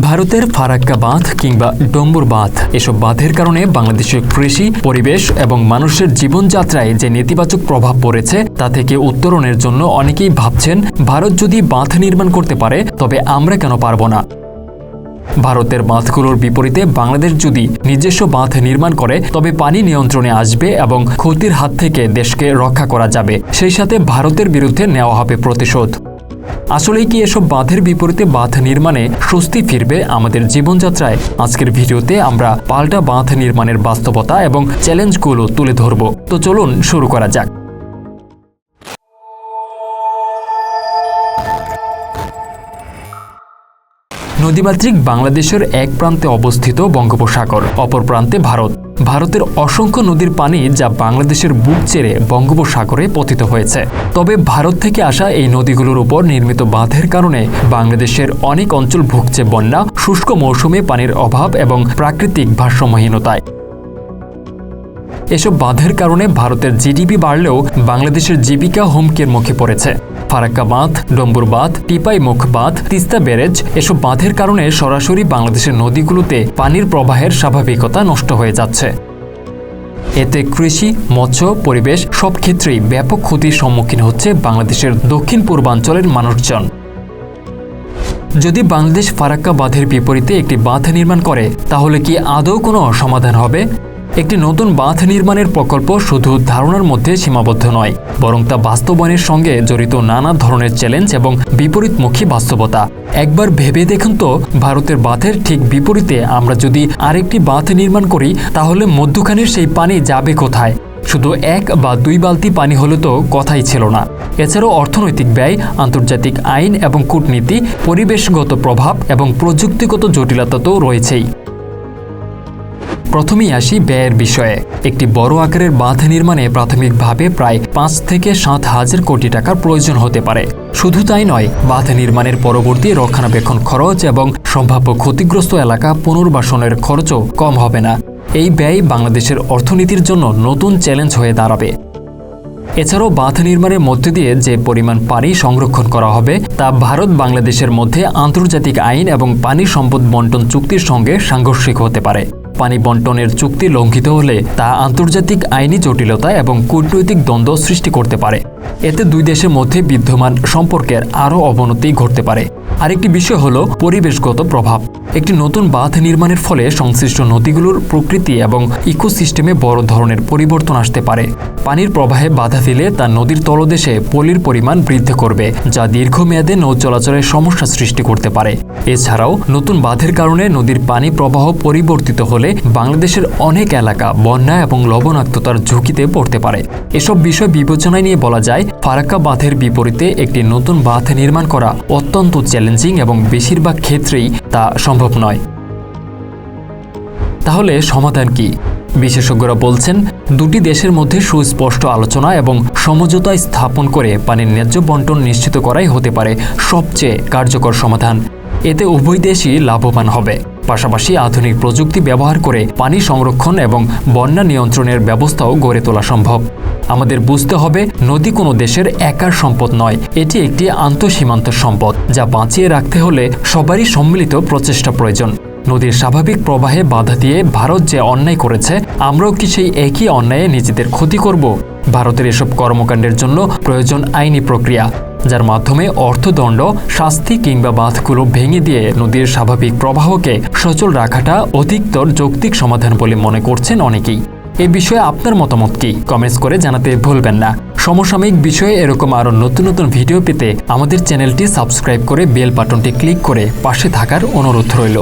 ভারতের ফারাক্কা বাঁধ কিংবা ডম্বুর বাঁধ, এসব বাঁধের কারণে বাংলাদেশের কৃষি, পরিবেশ এবং মানুষের জীবনযাত্রায় যে নেতিবাচক প্রভাব পড়েছে, তা থেকে উত্তরণের জন্য অনেকেই ভাবছেন, ভারত যদি বাঁধ নির্মাণ করতে পারে, তবে আমরা কেন পারব না? ভারতের বাঁধগুলোর বিপরীতে বাংলাদেশ যদি নিজস্ব বাঁধ নির্মাণ করে, তবে পানি নিয়ন্ত্রণে আসবে এবং ক্ষতির হাত থেকে দেশকে রক্ষা করা যাবে। সেই সাথে ভারতের বিরুদ্ধে নেওয়া হবে প্রতিশোধ। আসলেই কি এসব বাঁধের বিপরীতে বাঁধ নির্মাণে স্বস্তি ফিরবে আমাদের জীবনযাত্রায়? আজকের ভিডিওতে আমরা পাল্টা বাঁধ নির্মাণের বাস্তবতা এবং চ্যালেঞ্জগুলো তুলে ধরব। তো চলুন শুরু করা যাক। নদীমাতৃক বাংলাদেশের এক প্রান্তে অবস্থিত বঙ্গোপসাগর, অপর প্রান্তে ভারত। ভারতের অসংখ্য নদীর পানি যা বাংলাদেশের বুক চেড়ে বঙ্গোপসাগরে পতিত হয়েছে। তবে ভারত থেকে আসা এই নদীগুলোর উপর নির্মিত বাঁধের কারণে বাংলাদেশের অনেক অঞ্চল ভুগছে বন্যা, শুষ্ক মৌসুমে পানির অভাব এবং প্রাকৃতিক ভারসাম্যহীনতায়। এসব বাঁধের কারণে ভারতের জিডিপি বাড়লেও বাংলাদেশের জীবিকা হুমকির মুখে পড়েছে। ফারাক্কা বাঁধ, ডম্বুর বাঁধ, টিপাই মুখ বাঁধ, তিস্তা ব্যারেজ, এসব বাঁধের কারণে সরাসরি বাংলাদেশের নদীগুলোতে পানির প্রবাহের স্বাভাবিকতা নষ্ট হয়ে যাচ্ছে। এতে কৃষি, মৎস্য, পরিবেশ সব ক্ষেত্রেই ব্যাপক ক্ষতির সম্মুখীন হচ্ছে বাংলাদেশের দক্ষিণ পূর্বাঞ্চলের মানুষজন। যদি বাংলাদেশ ফারাক্কা বাঁধের বিপরীতে একটি বাঁধ নির্মাণ করে, তাহলে কি আদৌ কোনো সমাধান হবে? একটি নতুন বাঁধ নির্মাণের প্রকল্প শুধু ধারণার মধ্যে সীমাবদ্ধ নয়, বরং তা বাস্তবায়নের সঙ্গে জড়িত নানা ধরনের চ্যালেঞ্জ এবং বিপরীতমুখী বাস্তবতা। একবার ভেবে দেখুন তো, ভারতের বাঁধের ঠিক বিপরীতে আমরা যদি আরেকটি বাঁধ নির্মাণ করি, তাহলে মধ্যখানের সেই পানি যাবে কোথায়? শুধু এক বা দুই বালতি পানি হলে তো কথাই ছিল না। এছাড়াও অর্থনৈতিক ব্যয়, আন্তর্জাতিক আইন এবং কূটনীতি, পরিবেশগত প্রভাব এবং প্রযুক্তিগত জটিলতা তো রয়েছেই। প্রথমেই আসি ব্যয়ের বিষয়ে। একটি বড় আকারের বাঁধ নির্মাণে প্রাথমিকভাবে প্রায় পাঁচ থেকে সাত হাজার কোটি টাকার প্রয়োজন হতে পারে। শুধু তাই নয়, বাঁধ নির্মাণের পরবর্তী রক্ষণাবেক্ষণ খরচ এবং সম্ভাব্য ক্ষতিগ্রস্ত এলাকা পুনর্বাসনের খরচও কম হবে না। এই ব্যয় বাংলাদেশের অর্থনীতির জন্য নতুন চ্যালেঞ্জ হয়ে দাঁড়াবে। এছাড়াও বাঁধ নির্মাণের মধ্যে দিয়ে যে পরিমাণ পানি সংরক্ষণ করা হবে, তা ভারত বাংলাদেশের মধ্যে আন্তর্জাতিক আইন এবং পানি সম্পদ বন্টন চুক্তির সঙ্গে সাংঘর্ষিক হতে পারে। পানি বন্টনের চুক্তি লঙ্ঘিত হলে তা আন্তর্জাতিক আইনি জটিলতা এবং কূটনৈতিক দ্বন্দ্ব সৃষ্টি করতে পারে। এতে দুই দেশের মধ্যে বিদ্যমান সম্পর্কের আরও অবনতি ঘটতে পারে। আরেকটি বিষয় হল পরিবেশগত প্রভাব। একটি নতুন বাঁধ নির্মাণের ফলে সংশ্লিষ্ট নদীগুলোর প্রকৃতি এবং ইকোসিস্টেমে বড় ধরনের পরিবর্তন আসতে পারে। পানির প্রবাহে বাধা দিলে তা নদীর তলদেশে পলির পরিমাণ বৃদ্ধি করবে, যা দীর্ঘমেয়াদে নৌ চলাচলের সমস্যা সৃষ্টি করতে পারে। এছাড়াও নতুন বাঁধের কারণে নদীর পানি প্রবাহ পরিবর্তিত হলে বাংলাদেশের অনেক এলাকা বন্যা এবং লবণাক্ততার ঝুঁকিতে পড়তে পারে। এসব বিষয় বিবেচনায় নিয়ে বলা যায় ফারাক্কা বাঁধের বিপরীতে একটি নতুন বাঁধ নির্মাণ করা অত্যন্ত চ্যালেঞ্জিং এবং বেশিরভাগ ক্ষেত্রেই তা সম্ভব নয়। তাহলে সমাধান কি? বিশেষজ্ঞরা বলছেন, দুটি দেশের মধ্যে সুস্পষ্ট আলোচনা এবং সমঝোতা স্থাপন করে পানির ন্যায্য বন্টন নিশ্চিত করাই হতে পারে সবচেয়ে কার্যকর সমাধান। এতে উভয় দেশই লাভবান হবে। পাশাপাশি আধুনিক প্রযুক্তি ব্যবহার করে পানি সংরক্ষণ এবং বন্যা নিয়ন্ত্রণের ব্যবস্থাও গড়ে তোলা সম্ভব। আমাদের বুঝতে হবে নদী কোনো দেশের একার সম্পদ নয়। এটি একটি আন্তঃসীমান্ত সম্পদ, যা বাঁচিয়ে রাখতে হলে সবারই সম্মিলিত প্রচেষ্টা প্রয়োজন। নদীর স্বাভাবিক প্রবাহে বাধা দিয়ে ভারত যে অন্যায় করেছে, আমরাও কি সেই একই অন্যায়ে নিজেদের ক্ষতি করব? ভারতের এসব কর্মকাণ্ডের জন্য প্রয়োজন আইনি প্রক্রিয়া, যার মাধ্যমে অর্থদণ্ড, শাস্তি কিংবা বাঁধগুলো ভেঙে দিয়ে নদীর স্বাভাবিক প্রবাহকে সচল রাখাটা অধিকতর যৌক্তিক সমাধান বলে মনে করছেন অনেকেই। এ বিষয়ে আপনার মতামত কি? কমেন্টস করে জানাতে ভুলবেন না। সমসাময়িক বিষয়ে এরকম আরও নতুন নতুন ভিডিও পেতে আমাদের চ্যানেলটি সাবস্ক্রাইব করে বেল বাটনটি ক্লিক করে পাশে থাকার অনুরোধ রইল।